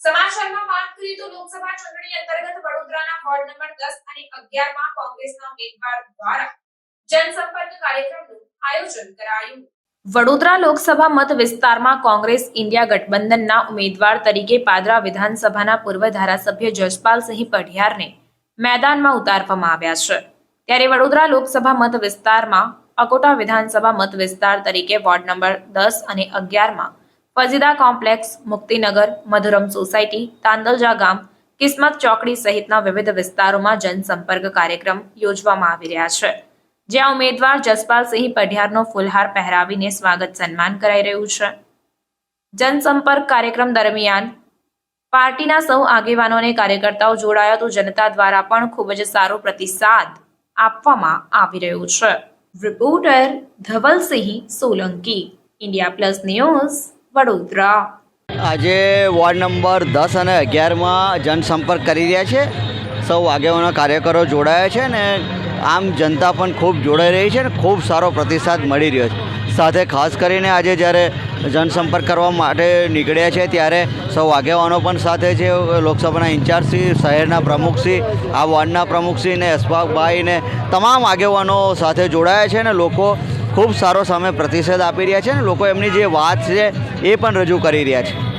સમાચારમાં વાત કરીએ તો લોકસભા ચૂંટણી અંતર્ગત વડોદરાના વોર્ડ નંબર 10 અને 11 માં કોંગ્રેસના ઉમેદવાર દ્વારા જનસંપર્ક કાર્યક્રમનું આયોજન કરાયું. વડોદરા લોકસભા મત વિસ્તારમાં કોંગ્રેસ ઇન્ડિયા ગઠબંધનના ઉમેદવાર તરીકે પાદરા વિધાનસભાના પૂર્વ ધારાસભ્ય જસપાલસિંહ પઢિયારને મેદાનમાં ઉતારવામાં આવ્યા છે. ત્યારે વડોદરા લોકસભા મત વિસ્તારમાં અકોટા વિધાનસભા મત વિસ્તાર તરીકે વોર્ડ નંબર દસ અને અગિયારમાં ફજીદા કોમ્પ્લેક્સ, મુક્તિનગર, મધુરમ સોસાયટી, તાંદલજા ગામ, કિસ્મત ચોકડી સહિતના વિવિધ વિસ્તારોમાં જનસંપર્ક કાર્યક્રમ યોજવામાં આવી રહ્યા છે. જ્યાં ઉમેદવાર જસપાલસિંહ પઢિયારનો ફૂલહાર પહેરાવીને સ્વાગત સન્માન કરાઈ રહ્યું છે. જનસંપર્ક કાર્યક્રમ દરમિયાન પાર્ટીના સૌ આગેવાનો અને કાર્યકર્તાઓ જોડાયા તો જનતા દ્વારા પણ ખૂબ જ સારો પ્રતિસાદ આપવામાં આવી રહ્યો છે. Reporter Dhavalsinh Solanki, India plus news Vadodara. આજે વોર્ડ નંબર દસ અને અગિયારમાં જનસંપર્ક કરી રહ્યા છે. સૌ આગેવાનો, કાર્યકરો જોડાયા છે ને આમ જનતા પણ ખૂબ જોડાઈ રહી છે ને ખૂબ સારો પ્રતિસાદ મળી રહ્યો છે. સાથે ખાસ કરીને આજે જ્યારે જનસંપર્ક કરવા માટે નીકળ્યા છે ત્યારે સૌ આગેવાનો પણ સાથે છે. લોકસભાના ઇન્ચાર્જશ્રી શહેરના પ્રમુખશ્રી આ વોર્ડના પ્રમુખશ્રી ને અશફાકભાઈ ને તમામ આગેવાનો સાથે જોડાયા છે ને લોકો ખૂબ સારો સામે પ્રતિસાદ આપી રહ્યા છે ને લોકો એમની જે વાત છે એ પણ રજૂ કરી રહ્યા છે.